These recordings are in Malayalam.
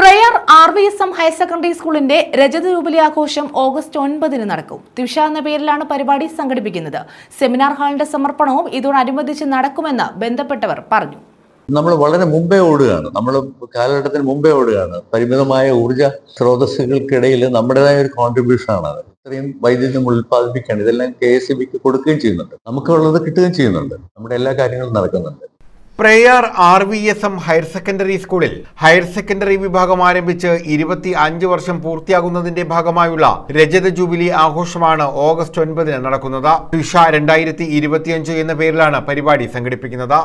Prayar R V S M higher secondary സ്കൂളിന്റെ രജത ജൂബിലി ആഘോഷം ഓഗസ്റ്റ് ഒൻപതിന് നടക്കും. തിഷ എന്ന പേരിലാണ് പരിപാടി സംഘടിപ്പിക്കുന്നത്. സെമിനാർ ഹാളിന്റെ സമർപ്പണവും ഇതോടനുബന്ധിച്ച് നടക്കുമെന്ന് ബന്ധപ്പെട്ടവർ പറഞ്ഞു. നമ്മൾ വളരെ മുമ്പേ ഓടുകയാണ്. നമ്മൾ കാലഘട്ടത്തിന് മുമ്പേ ഓടുകയാണ്. പരിമിതമായ ഊർജ സ്രോതസ്സുകൾക്കിടയിൽ നമ്മുടേതായ ഒരു കോൺട്രിബ്യൂഷൻ ആണ് അത്. ഇത്രയും വൈദ്യുതി ഉൽപ്പാദിപ്പിക്കുകയാണ്. ഇതെല്ലാം കെ എസ് ഇ ബിക്ക് കൊടുക്കുകയും ചെയ്യുന്നുണ്ട്. നമുക്കുള്ളത് കിട്ടുകയും ചെയ്യുന്നുണ്ട്. നമ്മുടെ എല്ലാ കാര്യങ്ങളും നടക്കുന്നുണ്ട്. Prayar R V S M higher secondary സ്കൂളിൽ ഹയർ സെക്കൻഡറി വിഭാഗം ആരംഭിച്ച് ഇരുപത്തി അഞ്ച് വർഷം പൂർത്തിയാകുന്നതിന്റെ ഭാഗമായുള്ള രജത ജൂബിലി ആഘോഷമാണ് ഓഗസ്റ്റ് ഒൻപതിന് നടക്കുന്നത്. ടിഷ രണ്ടായിരത്തി ഇരുപത്തിയഞ്ച് എന്ന പേരിലാണ് പരിപാടി സംഘടിപ്പിക്കുന്നത്.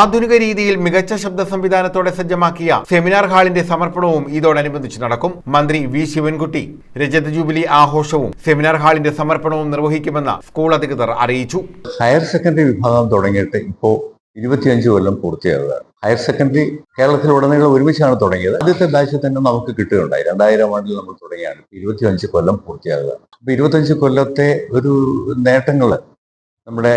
ആധുനിക രീതിയിൽ മികച്ച ശബ്ദ സംവിധാനത്തോടെ സജ്ജമാക്കിയ സെമിനാർ ഹാളിന്റെ സമർപ്പണവും ഇതോടനുബന്ധിച്ച് നടക്കും. മന്ത്രി വി ശിവൻകുട്ടി രജത ജൂബിലി ആഘോഷവും സെമിനാർ ഹാളിന്റെ സമർപ്പണവും നിർവഹിക്കുമെന്ന് സ്കൂൾ അധികൃതർ അറിയിച്ചു. ഹയർ സെക്കൻഡറി വിഭാഗം തുടങ്ങിയിട്ട് ഇപ്പോൾ ഇരുപത്തിയഞ്ച് കൊല്ലം പൂർത്തിയാകുക ഹയർ സെക്കൻഡറി കേരളത്തിൽ കേരളത്തിലുടനീളം ഒരുമിച്ചാണ് തുടങ്ങിയത്. ആദ്യത്തെ ബാച്ച് തന്നെ നമുക്ക് കിട്ടുകയുണ്ടായി. രണ്ടായിരം ആണ്ടിൽ നമ്മൾ തുടങ്ങിയാണ്. ഇരുപത്തിയഞ്ച് കൊല്ലം പൂർത്തിയാകുക അപ്പൊ ഇരുപത്തിയഞ്ച് കൊല്ലത്തെ ഒരു നേട്ടങ്ങൾ നമ്മുടെ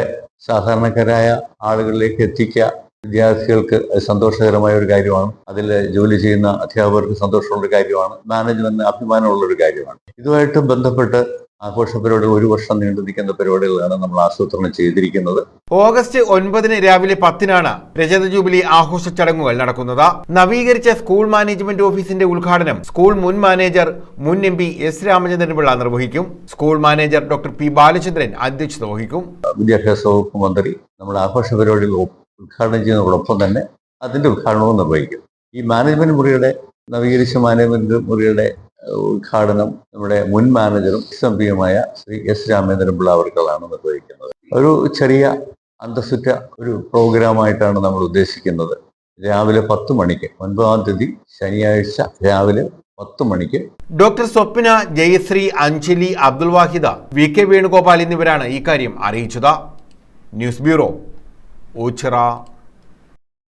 സാധാരണക്കാരായ ആളുകളിലേക്ക് എത്തിക്കുക വിദ്യാർത്ഥികൾക്ക് സന്തോഷകരമായ ഒരു കാര്യമാണ്. അതിൽ ജോലി ചെയ്യുന്ന അധ്യാപകർക്ക് സന്തോഷമുള്ള ഒരു കാര്യമാണ്. മാനേജ്മെന്റിന് അഭിമാനമുള്ള ഒരു കാര്യമാണ്. ഇതുമായിട്ട് ബന്ധപ്പെട്ട് ആഘോഷ പരിപാടികൾ ഒരു വർഷം നീണ്ടു നിൽക്കുന്ന പരിപാടികളാണ് നമ്മൾ ആസൂത്രണം ചെയ്തിരിക്കുന്നത്. ഓഗസ്റ്റ് ഒൻപതിന് രാവിലെ പത്തിനാണ് രജത ജൂബിലി ആഘോഷ ചടങ്ങുകൾ നടക്കുന്നത്. നവീകരിച്ച സ്കൂൾ മാനേജ്മെന്റ് ഓഫീസിന്റെ ഉദ്ഘാടനം സ്കൂൾ മുൻ മാനേജർ മുൻ എം പി എസ് രാമചന്ദ്രൻപിള്ള നിർവഹിക്കും. School manager doctor P Balachandran അധ്യക്ഷത വഹിക്കും. വിദ്യാഭ്യാസ വകുപ്പ് മന്ത്രി നമ്മുടെ ആഘോഷ പരിപാടികൾ ഉദ്ഘാടനം ചെയ്യുന്നതോടൊപ്പം തന്നെ അതിന്റെ ഉദ്ഘാടനവും നിർവഹിക്കും. ഈ മാനേജ്മെന്റ് മുറിയുടെ നവീകരിച്ച മാനേജ്മെന്റ് മുറിയുടെ ഉദ്ഘാടനം നമ്മുടെ മുൻ മാനേജറും എസ് എം പിയുമായ ശ്രീ എസ് രാമചന്ദ്രൻപിള്ള അവർക്കുള്ളതാണ് നിർവഹിക്കുന്നത്. ഒരു ചെറിയ അന്തസ്സുറ്റ ഒരു പ്രോഗ്രാമായിട്ടാണ് നമ്മൾ ഉദ്ദേശിക്കുന്നത്. രാവിലെ പത്ത് മണിക്ക് ഒൻപതാം തീയതി ശനിയാഴ്ച രാവിലെ പത്ത് മണിക്ക്. Doctor Swapna Jayasree Anjali Abdul Vahida V K Venugopal എന്നിവരാണ് ഇക്കാര്യം അറിയിച്ചത്. News bureau Ochira.